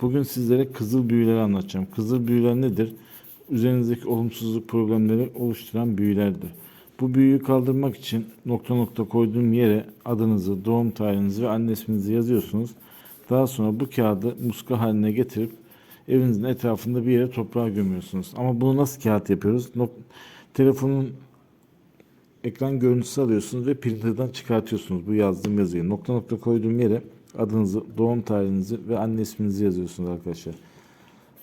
Bugün sizlere kızıl büyüleri anlatacağım. Kızıl büyüler nedir? Üzerinizdeki olumsuzluk problemleri oluşturan büyülerdir. Bu büyüyü kaldırmak için nokta nokta koyduğum yere adınızı, doğum tarihinizi ve anne isminizi yazıyorsunuz. Daha sonra bu kağıdı muska haline getirip evinizin etrafında bir yere toprağa gömüyorsunuz. Ama bunu nasıl kağıt yapıyoruz? Nok- telefonun ekran görüntüsü alıyorsunuz ve printer'dan çıkartıyorsunuz bu yazdığım yazıyı. Nokta nokta koyduğum yere adınızı, doğum tarihinizi ve anne isminizi yazıyorsunuz arkadaşlar.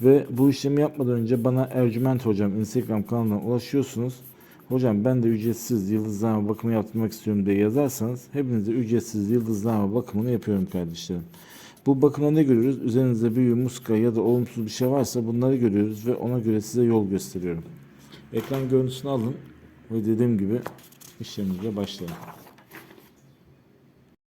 Ve bu işlemi yapmadan önce bana Ercüment Hocam Instagram kanalına ulaşıyorsunuz. Hocam ben de ücretsiz yıldızlama bakımı yaptırmak istiyorum diye yazarsanız hepinize ücretsiz yıldızlama bakımını yapıyorum kardeşlerim. Bu bakımda ne görüyoruz? Üzerinizde büyü, muska ya da olumsuz bir şey varsa bunları görüyoruz ve ona göre size yol gösteriyorum. Ekran görüntüsünü alın ve dediğim gibi işlemimize başlayalım.